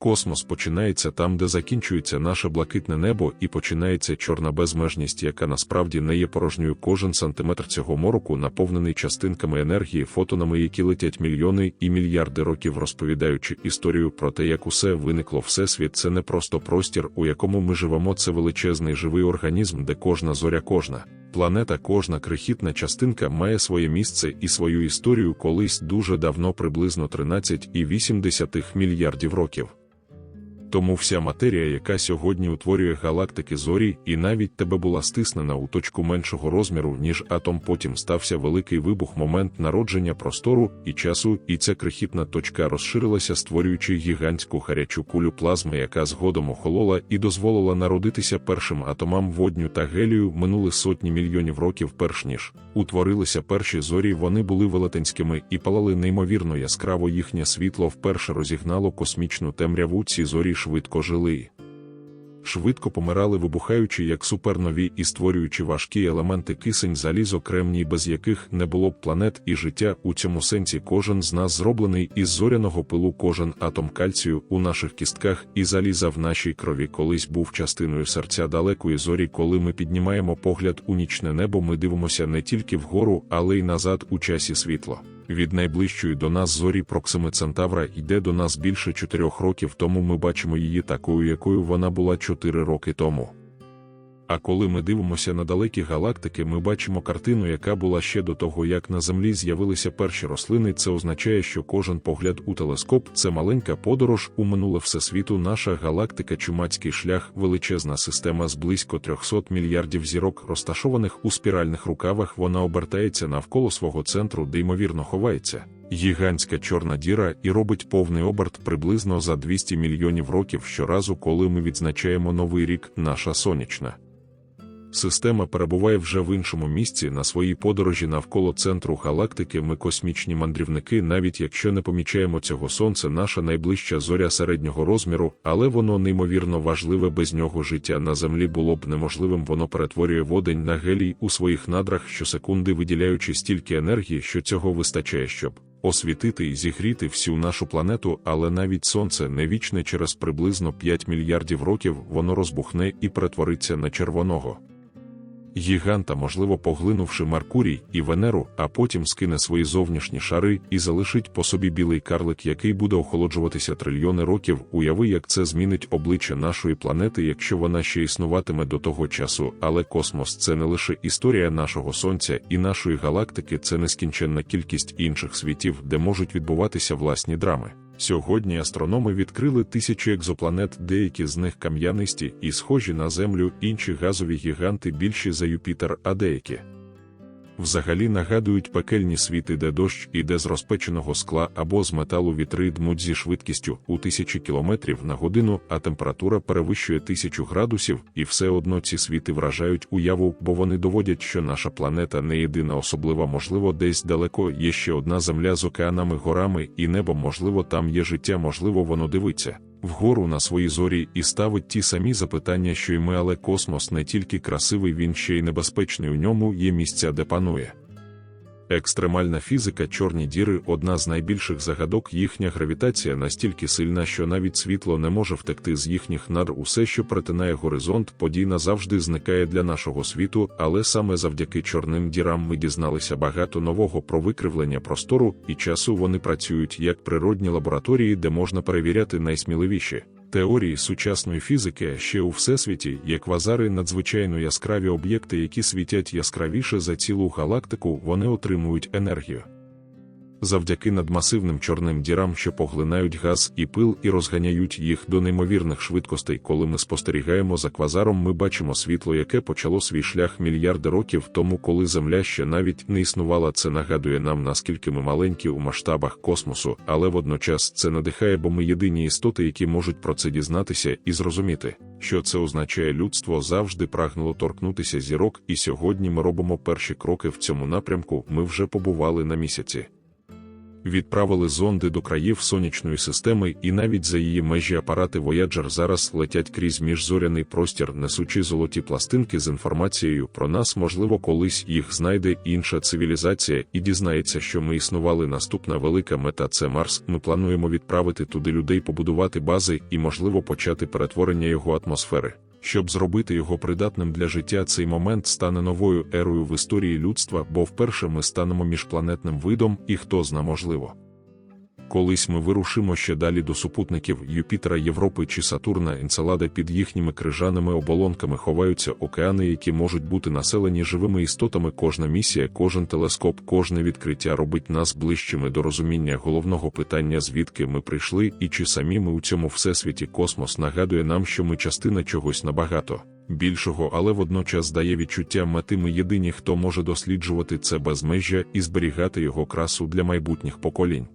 Космос починається там, де закінчується наше блакитне небо, і починається чорна безмежність, яка насправді не є порожньою. Кожен сантиметр цього мороку наповнений частинками енергії, фотонами, які летять мільйони і мільярди років, розповідаючи історію про те, як усе виникло всесвіт. Це не просто простір, у якому ми живемо. Це величезний живий організм, де кожна зоря, кожна планета, кожна крихітна частинка має своє місце і свою історію колись дуже давно, приблизно 13,8 мільярдів років. Тому вся матерія, яка сьогодні утворює галактики зорі, і навіть тебе була стиснена у точку меншого розміру, ніж атом, потім стався великий вибух, момент народження простору і часу, і ця крихітна точка розширилася, створюючи гігантську гарячу кулю плазми, яка згодом охолола і дозволила народитися першим атомам водню та гелію. Минули сотні мільйонів років, перш ніж утворилися перші зорі. Вони були велетенськими і палали неймовірно яскраво. Їхнє світло вперше розігнало космічну темряву. Ці зорі швидко жили. Швидко помирали, вибухаючи як супернові і створюючи важкі елементи кисень, залізо, кремній, без яких не було б планет і життя. У цьому сенсі кожен з нас зроблений із зоряного пилу, кожен атом кальцію у наших кістках і заліза в нашій крові колись був частиною серця далекої зорі. Коли ми піднімаємо погляд у нічне небо, ми дивимося не тільки вгору, але й назад у часі світло. Від найближчої до нас зорі Проксими Центавра йде до нас більше чотирьох років тому ми бачимо її такою, якою вона була чотири роки тому. А коли ми дивимося на далекі галактики, ми бачимо картину, яка була ще до того, як на Землі з'явилися перші рослини. Це означає, що кожен погляд у телескоп це маленька подорож у минуле всесвіту. Наша галактика, чумацький шлях, величезна система з близько 300 мільярдів зірок, розташованих у спіральних рукавах. Вона обертається навколо свого центру, де ймовірно ховається. Гігантська чорна діра і робить повний оберт приблизно за 200 мільйонів років щоразу, коли ми відзначаємо новий рік, наша сонячна. Система перебуває вже в іншому місці на своїй подорожі навколо центру галактики. Ми космічні мандрівники, навіть якщо не помічаємо цього сонце, наша найближча зоря середнього розміру, але воно неймовірно важливе. Без нього життя на землі було б неможливим. Воно перетворює водень на гелій у своїх надрах щосекунди, виділяючи стільки енергії, що цього вистачає, щоб освітити і зігріти всю нашу планету, але навіть сонце не вічне через приблизно 5 мільярдів років воно розбухне і перетвориться на червоного гіганта, можливо, поглинувши Меркурій і Венеру, а потім скине свої зовнішні шари і залишить по собі білий карлик, який буде охолоджуватися трильйони років. Уяви, як це змінить обличчя нашої планети, якщо вона ще існуватиме до того часу. Але космос це не лише історія нашого сонця і нашої галактики, це нескінченна кількість інших світів, де можуть відбуватися власні драми. Сьогодні астрономи відкрили тисячі екзопланет, деякі з них кам'янисті і схожі на Землю, інші газові гіганти більші за Юпітер, а деякі взагалі нагадують пекельні світи, де дощ іде з розпеченого скла або з металу вітри дмуть зі швидкістю у тисячі кілометрів на годину, а температура перевищує тисячу градусів, і все одно ці світи вражають уяву, бо вони доводять, що наша планета не єдина особлива, можливо, десь далеко є ще одна земля з океанами, горами і небом, можливо, там є життя, можливо, воно дивиться вгору на свої зорі і ставить ті самі запитання, що й ми, але космос не тільки красивий, він ще й небезпечний. У ньому є місця, де панує. Екстремальна фізика, чорні діри одна з найбільших загадок, їхня гравітація настільки сильна, що навіть світло не може втекти з їхніх нар. Усе, що перетинає горизонт, подій назавжди зникає для нашого світу, але саме завдяки чорним дірам ми дізналися багато нового про викривлення простору і часу. Вони працюють як природні лабораторії, де можна перевіряти найсміливіші теорії сучасної фізики ще у всесвіті є квазари надзвичайно яскраві об'єкти, які світять яскравіше за цілу галактику, вони отримують енергію завдяки надмасивним чорним дірам, що поглинають газ і пил і розганяють їх до неймовірних швидкостей. Коли ми спостерігаємо за квазаром, ми бачимо світло, яке почало свій шлях мільярди років тому, коли Земля ще навіть не існувала. Це нагадує нам, наскільки ми маленькі у масштабах космосу, але водночас це надихає, бо ми єдині істоти, які можуть про це дізнатися і зрозуміти. Що це означає, людство завжди прагнуло торкнутися зірок, і сьогодні ми робимо перші кроки в цьому напрямку. Ми вже побували на місяці. Відправили зонди до країв сонячної системи, і навіть за її межі апарати Voyager зараз летять крізь міжзоряний простір, несучи золоті пластинки з інформацією про нас, можливо, колись їх знайде інша цивілізація і дізнається, що ми існували. Наступна велика мета це Марс. Ми плануємо відправити туди людей, побудувати бази і, можливо, почати перетворення його атмосфери. Щоб зробити його придатним для життя, цей момент стане новою ерою в історії людства, бо вперше ми станемо міжпланетним видом, і хто зна можливо. Колись ми вирушимо ще далі до супутників Юпітера, Європи чи Сатурна, Енцелада під їхніми крижаними оболонками ховаються океани, які можуть бути населені живими істотами. Кожна місія, кожен телескоп, кожне відкриття робить нас ближчими до розуміння головного питання, звідки ми прийшли, і чи самі ми у цьому всесвіті космос нагадує нам, що ми частина чогось набагато більшого, але водночас дає відчуття мети ми єдині, хто може досліджувати це безмежжя і зберігати його красу для майбутніх поколінь.